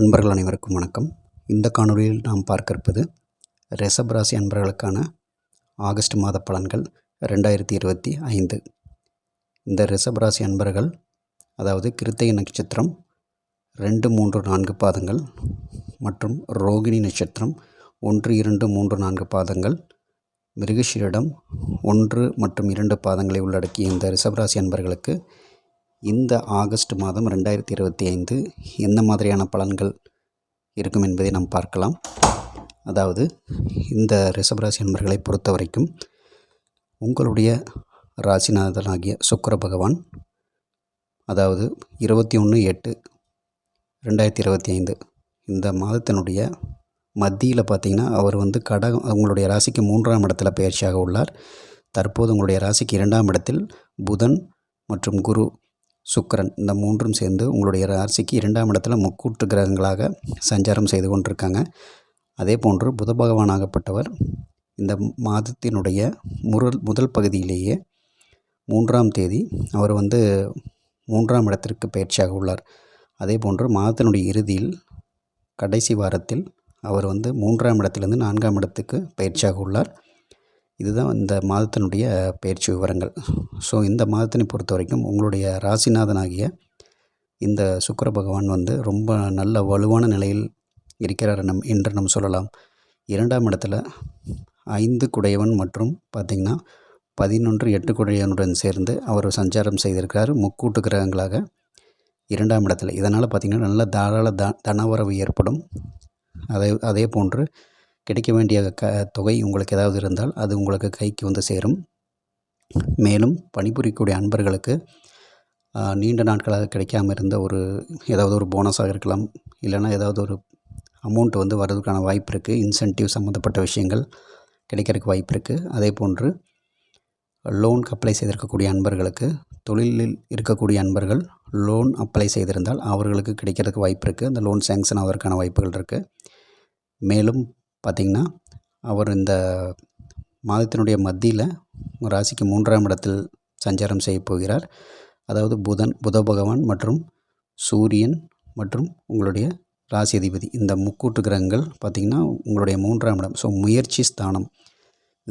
அன்பர்கள் அனைவருக்கும் வணக்கம். இந்த காணொலியில் நாம் பார்க்க இருப்பது ரிஷபராசி அன்பர்களுக்கான ஆகஸ்ட் மாத பலன்கள் ரெண்டாயிரத்தி இருபத்தி ஐந்து. இந்த ரிஷபராசி அன்பர்கள் அதாவது கிருத்திகை நட்சத்திரம் ரெண்டு மூன்று நான்கு பாதங்கள் மற்றும் ரோகிணி நட்சத்திரம் ஒன்று இரண்டு மூன்று நான்கு பாதங்கள் மிருகஷீரிடம் ஒன்று மற்றும் இரண்டு பாதங்களை உள்ளடக்கிய இந்த ரிஷபராசி அன்பர்களுக்கு இந்த ஆகஸ்ட் மாதம் ரெண்டாயிரத்தி இருபத்தி ஐந்து எந்த மாதிரியான பலன்கள் இருக்கும் என்பதை நாம் பார்க்கலாம். அதாவது இந்த ரிஷபராசி நண்பர்களை பொறுத்த வரைக்கும் உங்களுடைய ராசிநாதனாகிய சுக்கர பகவான் அதாவது இருபத்தி ஒன்று எட்டு ரெண்டாயிரத்தி இருபத்தி ஐந்து இந்த மாதத்தினுடைய மத்தியில் பார்த்திங்கன்னா அவர் வந்து கட உங்களுடைய ராசிக்கு மூன்றாம் இடத்துல பயிற்சியாக உள்ளார். தற்போது உங்களுடைய ராசிக்கு இரண்டாம் இடத்தில் புதன் மற்றும் குரு சுக்கரன் இந்த மூன்றும் சேர்ந்து உங்களுடைய ராசிக்கு இரண்டாம் இடத்துல முக்கூட்டு கிரகங்களாக சஞ்சாரம் செய்து கொண்டிருக்காங்க. அதே போன்று புத பகவானாகப்பட்டவர் இந்த மாதத்தினுடைய முரல் முதல் பகுதியிலேயே மூன்றாம் தேதி அவர் வந்து மூன்றாம் இடத்திற்கு பயிற்சியாக உள்ளார். அதே போன்று மாதத்தினுடைய இறுதியில் கடைசி வாரத்தில் அவர் வந்து மூன்றாம் இடத்திலிருந்து நான்காம் இடத்துக்கு பயிற்சியாக உள்ளார். இதுதான் இந்த மாதத்தினுடைய பயிற்சி விவரங்கள். ஸோ இந்த மாதத்தினை பொறுத்த வரைக்கும் உங்களுடைய ராசிநாதனாகிய இந்த சுக்கர பகவான் வந்து ரொம்ப நல்ல வலுவான நிலையில் இருக்கிறார் நம் என்று நம்ம சொல்லலாம். இரண்டாம் இடத்துல ஐந்து குடையவன் மற்றும் பார்த்திங்கன்னா பதினொன்று எட்டு குடையவனுடன் சேர்ந்து அவர் சஞ்சாரம் செய்திருக்கிறார் முக்கூட்டு கிரகங்களாக இரண்டாம் இடத்துல. இதனால் பார்த்திங்கன்னா நல்ல தாராள த தனவரவு ஏற்படும். அதே அதே போன்று கிடைக்க வேண்டிய க தொகை உங்களுக்கு ஏதாவது இருந்தால் அது உங்களுக்கு கைக்கு வந்து சேரும். மேலும் பணிபுரியக்கூடிய அன்பர்களுக்கு நீண்ட நாட்களாக கிடைக்காம இருந்த ஒரு ஏதாவது ஒரு போனஸாக இருக்கலாம். இல்லைனா ஏதாவது ஒரு அமௌண்ட் வந்து வர்றதுக்கான வாய்ப்பு இருக்குது இன்சென்டிவ் சம்மந்தப்பட்ட விஷயங்கள் கிடைக்கிறதுக்கு வாய்ப்பு இருக்குது அதே போன்று லோனுக்கு அப்ளை செய்திருக்கக்கூடிய அன்பர்களுக்கு தொழிலில் இருக்கக்கூடிய அன்பர்கள் லோன் அப்ளை செய்திருந்தால் அவர்களுக்கு கிடைக்கிறதுக்கு வாய்ப்பு இருக்குது அந்த லோன் சேங்ஷன் ஆவதற்கான வாய்ப்புகள் இருக்குது மேலும் பார்த்திங்கன்னா அவர் இந்த மாதத்தினுடைய மத்தியில் ராசிக்கு மூன்றாம் இடத்தில் சஞ்சாரம் செய்ய போகிறார். அதாவது புதன் புத பகவான் மற்றும் சூரியன் மற்றும் உங்களுடைய ராசி அதிபதி இந்த முக்கூட்டு கிரகங்கள் பார்த்திங்கன்னா உங்களுடைய மூன்றாம் இடம். ஸோ முயற்சி ஸ்தானம்.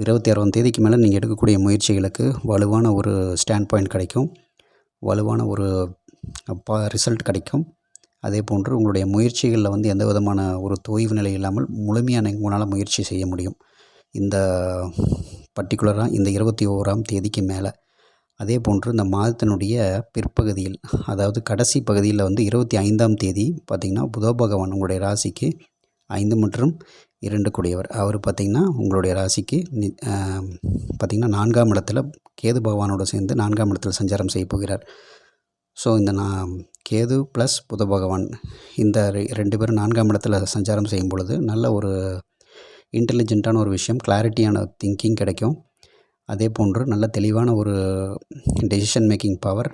இருபத்தி ஆறாம் தேதிக்கு மேலே நீங்கள் எடுக்கக்கூடிய முயற்சிகளுக்கு வலுவான ஒரு ஸ்டாண்ட் பாயிண்ட் கிடைக்கும். வலுவான ஒரு ரிசல்ட் கிடைக்கும். அதே போன்று உங்களுடைய முயற்சிகளில் வந்து எந்த விதமான ஒரு தொய்வு நிலை இல்லாமல் முழுமையான உங்களால் முயற்சி செய்ய முடியும். இந்த பர்டிகுலராக இந்த இருபத்தி ஓராம் தேதிக்கு மேலே. அதே போன்று இந்த மாதத்தினுடைய பிற்பகுதியில் அதாவது கடைசி பகுதியில் வந்து இருபத்தி ஐந்தாம் தேதி பார்த்திங்கன்னா புத பகவான் உங்களுடைய ராசிக்கு ஐந்து மற்றும் இரண்டு கூடியவர். அவர் பார்த்திங்கன்னா உங்களுடைய ராசிக்கு பார்த்திங்கன்னா நான்காம் இடத்துல கேது பகவானோடு சேர்ந்து நான்காம் இடத்தில் சஞ்சாரம் செய்ய போகிறார். ஸோ இந்த நான் கேது ப்ளஸ் புத பகவான் இந்த ரெண்டு பேரும் நான்காம் இடத்துல சஞ்சாரம் செய்யும் பொழுது நல்ல ஒரு இன்டெலிஜென்ட்டான ஒரு விஷயம் கிளாரிட்டியான திங்கிங் கிடைக்கும். அதே போன்று நல்ல தெளிவான ஒரு டெசிஷன் மேக்கிங் பவர்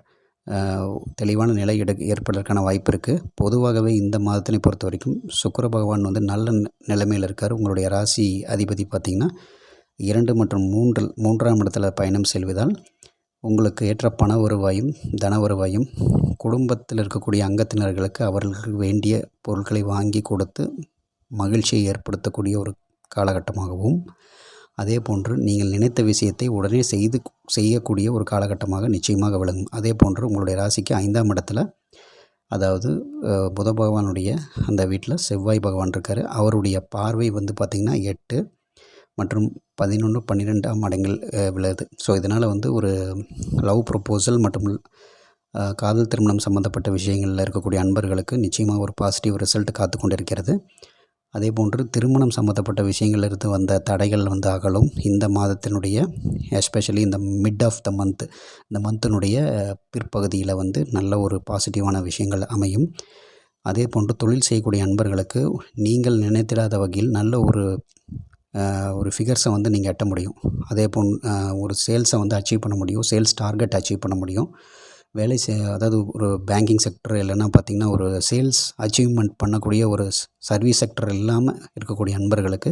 தெளிவான நிலை எடு ஏற்படுறதுக்கான வாய்ப்பு இருக்குது பொதுவாகவே இந்த மாதத்தினை பொறுத்த வரைக்கும் சுக்கர பகவான் வந்து நல்ல நிலைமையில் இருக்கார். உங்களுடைய ராசி அதிபதி பார்த்திங்கன்னா இரண்டு மற்றும் மூன்றில் மூன்றாம் இடத்துல பயணம் செல்வதால் உங்களுக்கு ஏற்ற பண வருவாயும் தன வருவாயும் குடும்பத்தில் இருக்கக்கூடிய அங்கத்தினர்களுக்கு அவர்களுக்கு வேண்டிய பொருட்களை வாங்கி கொடுத்து மகிழ்ச்சியை ஏற்படுத்தக்கூடிய ஒரு காலகட்டமாகவும் அதே போன்று நீங்கள் நினைத்த விஷயத்தை உடனே செய்து செய்யக்கூடிய ஒரு காலகட்டமாக நிச்சயமாக விளங்கும். அதே போன்று உங்களுடைய ராசிக்கு ஐந்தாம் இடத்துல அதாவது புத பகவானுடைய அந்த வீட்டில் செவ்வாய் பகவான் இருக்கார். அவருடைய பார்வை வந்து பார்த்திங்கன்னா எட்டு மற்றும் பதினொன்று பன்னிரெண்டாம் மடங்கள் விழுது ஸோ இதனால் வந்து ஒரு லவ் ப்ரொப்போசல் மற்றும் காதல் திருமணம் சம்மந்தப்பட்ட விஷயங்களில் இருக்கக்கூடிய அன்பர்களுக்கு நிச்சயமாக ஒரு பாசிட்டிவ் ரிசல்ட் காத்து கொண்டிருக்கிறது. அதே போன்று திருமணம் சம்மந்தப்பட்ட விஷயங்களிலிருந்து வந்த தடைகள் வந்து அகலும். இந்த மாதத்தினுடைய எஸ்பெஷலி இந்த மிட் ஆஃப் த மந்த் இந்த மந்தினுடைய பிற்பகுதியில் வந்து நல்ல ஒரு பாசிட்டிவான விஷயங்கள் அமையும். அதே போன்று தொழில் செய்யக்கூடிய அன்பர்களுக்கு நீங்கள் நினைத்திடாத வகையில் நல்ல ஒரு ஒரு ஃபிகர்ஸை வந்து நீங்கள் எட்ட முடியும். அதே போல் ஒரு சேல்ஸை வந்து அச்சீவ் பண்ண முடியும். சேல்ஸ் டார்கெட் அச்சீவ் பண்ண முடியும். வேலை செ அதாவது ஒரு பேங்கிங் செக்டர் இல்லைன்னா பார்த்திங்கன்னா ஒரு சேல்ஸ் அச்சீவ்மெண்ட் பண்ணக்கூடிய ஒரு சர்வீஸ் செக்டர் இல்லாமல் இருக்கக்கூடிய நண்பர்களுக்கு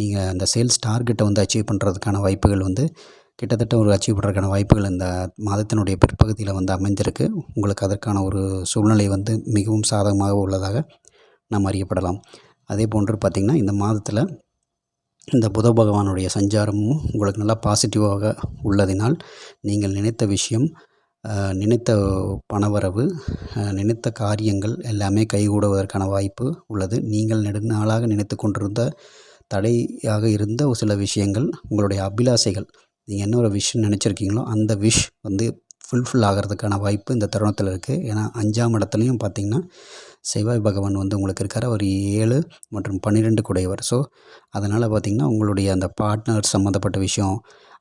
நீங்கள் அந்த சேல்ஸ் டார்கெட்டை வந்து அச்சீவ் பண்ணுறதுக்கான வாய்ப்புகள் வந்து கிட்டத்தட்ட ஒரு அச்சீவ் பண்ணுறதுக்கான வாய்ப்புகள் இந்த மாதத்தினுடைய பிற்பகுதியில் வந்து அமைந்திருக்கு. உங்களுக்கு அதற்கான ஒரு சூழ்நிலை வந்து மிகவும் சாதகமாக உள்ளதாக நாம் அறியப்படலாம். அதே போன்று பார்த்திங்கன்னா இந்த மாதத்தில் இந்த புத பகவானுடைய சஞ்சாரமும் உங்களுக்கு நல்லா பாசிட்டிவாக உள்ளதினால் நீங்கள் நினைத்த விஷயம் நினைத்த பணவரவு நினைத்த காரியங்கள் எல்லாமே கைகூடுவதற்கான வாய்ப்பு உள்ளது. நீங்கள் நெடுநாளாக நினைத்து கொண்டிருந்த தடையாக இருந்த ஒரு சில விஷயங்கள் உங்களுடைய அபிலாசைகள் நீங்கள் என்ன ஒரு விஷ் நினச்சிருக்கீங்களோ அந்த விஷ் வந்து ஃபுல்ஃபில் ஆகிறதுக்கான வாய்ப்பு இந்த தருணத்தில் இருக்குது ஏன்னா அஞ்சாம் இடத்துலையும் பார்த்திங்கன்னா செவ்வாய் பகவான் வந்து உங்களுக்கு இருக்கார். அவர் ஏழு மற்றும் பன்னிரெண்டு குடையவர். ஸோ அதனால் பார்த்திங்கன்னா உங்களுடைய அந்த பார்ட்னர் சம்மந்தப்பட்ட விஷயம்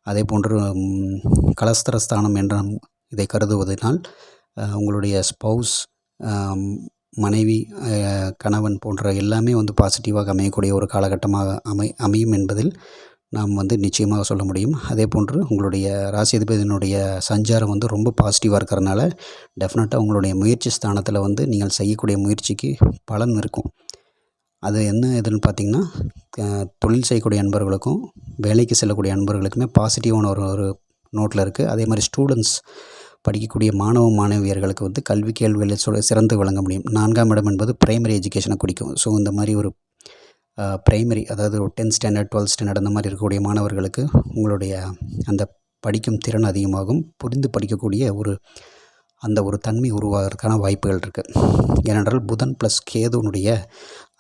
அதே போன்று ம், கலஸ்தரஸ்தானம் என்ற இதை கருதுவதனால் உங்களுடைய ஸ்பௌஸ் மனைவி கணவன் போன்ற எல்லாமே வந்து பாசிட்டிவாக அமையக்கூடிய ஒரு காலகட்டமாக அமை அமையும் என்பதில் நாம் வந்து நிச்சயமாக சொல்ல முடியும். அதே போன்று உங்களுடைய ராசிதிபதியினுடைய சஞ்சாரம் வந்து ரொம்ப பாசிட்டிவாக இருக்கிறனால டெஃபினட்டாக உங்களுடைய முயற்சி ஸ்தானத்தில் வந்து நீங்கள் செய்யக்கூடிய முயற்சிக்கு பலன் இருக்கும். அது என்ன எதுன்னு பார்த்தீங்கன்னா தொழில் செய்யக்கூடிய அன்பர்களுக்கும் வேலைக்கு செல்லக்கூடிய அன்பர்களுக்குமே பாசிட்டிவான ஒரு ஒரு நோட்டில் இருக்குது அதே மாதிரி ஸ்டூடெண்ட்ஸ் படிக்கக்கூடிய மாணவ மாணவியர்களுக்கு வந்து கல்வி கேள்விகளில் சொல் சிறந்து விளங்க முடியும். நான்காம் இடம் என்பது பிரைமரி எஜுகேஷனை குறிக்கும். ஸோ இந்த மாதிரி ஒரு ப்ரைமரி அதாவது ஒரு டென்த் ஸ்டாண்டர்ட் டுவெல்த் ஸ்டாண்டர்ட் அந்த மாதிரி இருக்கக்கூடிய மாணவர்களுக்கு உங்களுடைய அந்த படிக்கும் திறன் அதிகமாகும். புரிந்து படிக்கக்கூடிய ஒரு அந்த ஒரு தன்மை உருவாகிறதுக்கான வாய்ப்புகள் இருக்குது ஏனென்றால் புதன் ப்ளஸ் கேதுனுடைய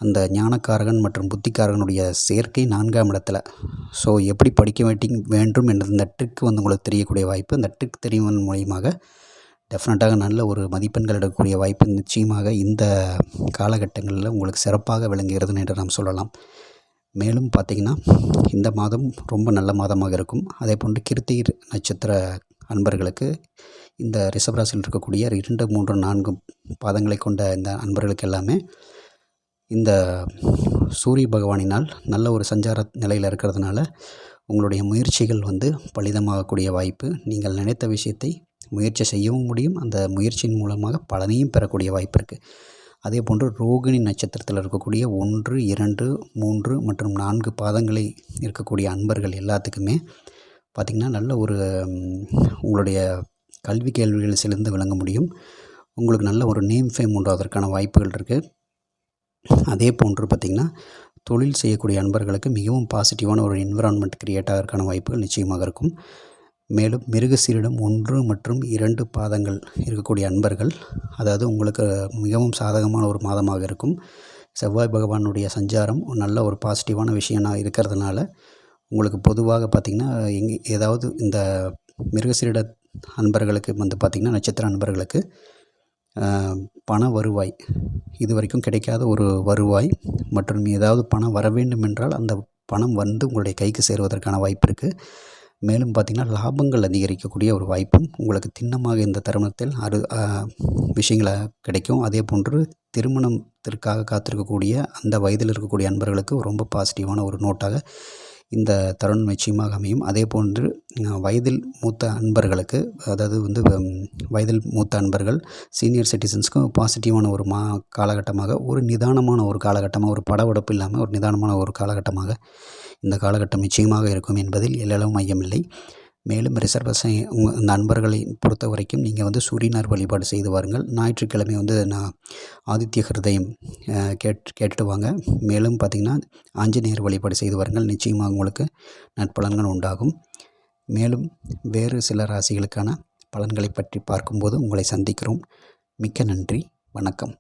அந்த ஞானக்காரகன் மற்றும் புத்திக்காரகனுடைய சேர்க்கை நான்காம் இடத்துல. ஸோ எப்படி படிக்க வேண்டி வேண்டும் என்ற அந்த ட்ரிக் வந்து உங்களுக்கு தெரியக்கூடிய வாய்ப்பு. அந்த ட்ரிக் தெரிவதன் மூலியமாக டெஃபினட்டாக நல்ல ஒரு மதிப்பெண்கள் எடுக்கக்கூடிய வாய்ப்பு நிச்சயமாக இந்த காலகட்டங்களில் உங்களுக்கு சிறப்பாக விளங்குகிறது என்று நாம் சொல்லலாம். மேலும் பார்த்திங்கன்னா இந்த மாதம் ரொம்ப நல்ல மாதமாக இருக்கும். அதே போன்று கிருத்திகை நட்சத்திர அன்பர்களுக்கு இந்த ரிஷபராசியில் இருக்கக்கூடிய இரண்டு மூன்று நான்கு பாதங்களை கொண்ட இந்த அன்பர்களுக்கு எல்லாமே இந்த சூரிய பகவானினால் நல்ல ஒரு சஞ்சார நிலையில் இருக்கிறதுனால உங்களுடைய முயற்சிகள் வந்து பலிதமாகக்கூடிய வாய்ப்பு. நீங்கள் நினைத்த விஷயத்தை முயற்சி செய்யவும் முடியும். அந்த முயற்சியின் மூலமாக பலனையும் பெறக்கூடிய வாய்ப்பு இருக்குது அதே போன்று ரோகிணி நட்சத்திரத்தில் இருக்கக்கூடிய ஒன்று இரண்டு மூன்று மற்றும் நான்கு பாதங்களை இருக்கக்கூடிய அன்பர்கள் எல்லாத்துக்குமே பார்த்திங்கன்னா நல்ல ஒரு உங்களுடைய கல்வி கேள்விகள் சிலிருந்து விளங்க முடியும். உங்களுக்கு நல்ல ஒரு நேம் ஃபேம் உண்டாவதற்கான வாய்ப்புகள் இருக்குது அதே போன்று பார்த்திங்கன்னா தொழில் செய்யக்கூடிய அன்பர்களுக்கு மிகவும் பாசிட்டிவான ஒரு என்விரான்மெண்ட் க்ரியேட் ஆகிறதுக்கான வாய்ப்புகள் நிச்சயமாக இருக்கும். மேலும் மிருகசீரிடம் ஒன்று மற்றும் இரண்டு பாதங்கள் இருக்கக்கூடிய அன்பர்கள் அதாவது உங்களுக்கு மிகவும் சாதகமான ஒரு மாதமாக இருக்கும். செவ்வாய் பகவானுடைய சஞ்சாரம் ஒரு நல்ல ஒரு பாசிட்டிவான விஷயம்னா இருக்கிறதுனால உங்களுக்கு பொதுவாக பார்த்திங்கன்னா எங்கே ஏதாவது இந்த மிருகசீரிட அன்பர்களுக்கு வந்து பார்த்திங்கன்னா நட்சத்திர அன்பர்களுக்கு பண வருவாய். இது வரைக்கும் கிடைக்காத ஒரு வருவாய் மற்றும் ஏதாவது பணம் வர வேண்டும் என்றால் அந்த பணம் வந்து உங்களுடைய கைக்கு சேருவதற்கான வாய்ப்பு இருக்குது மேலும் பார்த்திங்கன்னா லாபங்கள் அதிகரிக்கக்கூடிய ஒரு வாய்ப்பும் உங்களுக்கு திண்ணமாக இந்த தருணத்தில் அரு விஷயங்களை கிடைக்கும். அதே போன்று திருமணத்திற்காக காத்திருக்கக்கூடிய அந்த வயதில் இருக்கக்கூடிய அன்பர்களுக்கு ரொம்ப பாசிட்டிவான ஒரு நோட்டாக இந்த தருணம் நிச்சயமாக அமையும். அதே போன்று வயதில் மூத்த அன்பர்களுக்கு அதாவது வந்து வயதில் மூத்த அன்பர்கள் சீனியர் சிட்டிசன்ஸ்க்கும் பாசிட்டிவான ஒரு மா காலகட்டமாக ஒரு நிதானமான ஒரு காலகட்டமாக ஒரு படவடப்பு இல்லாமல் ஒரு நிதானமான ஒரு காலகட்டமாக இந்த காலகட்டம் நிச்சயமாக இருக்கும் என்பதில் எல்லளவு ஐயமில்லை. மேலும் ரிசர்வஸை உங்கள் நண்பர்களை பொறுத்த வரைக்கும் நீங்கள் வந்து சூரியனார் வழிபாடு செய்து வாருங்கள். ஞாயிற்றுக்கிழமை வந்து நான் ஆதித்ய ஹிருதயம் கேட் கேட்டுட்டு வாங்க. மேலும் பார்த்திங்கன்னா ஆஞ்சநேயர் வழிபாடு செய்து வாருங்கள். நிச்சயமாக உங்களுக்கு நற்பலன்கள் உண்டாகும். மேலும் வேறு சில ராசிகளுக்கான பலன்களை பற்றி பார்க்கும்போது உங்களை சந்திக்கிறோம். மிக்க நன்றி. வணக்கம்.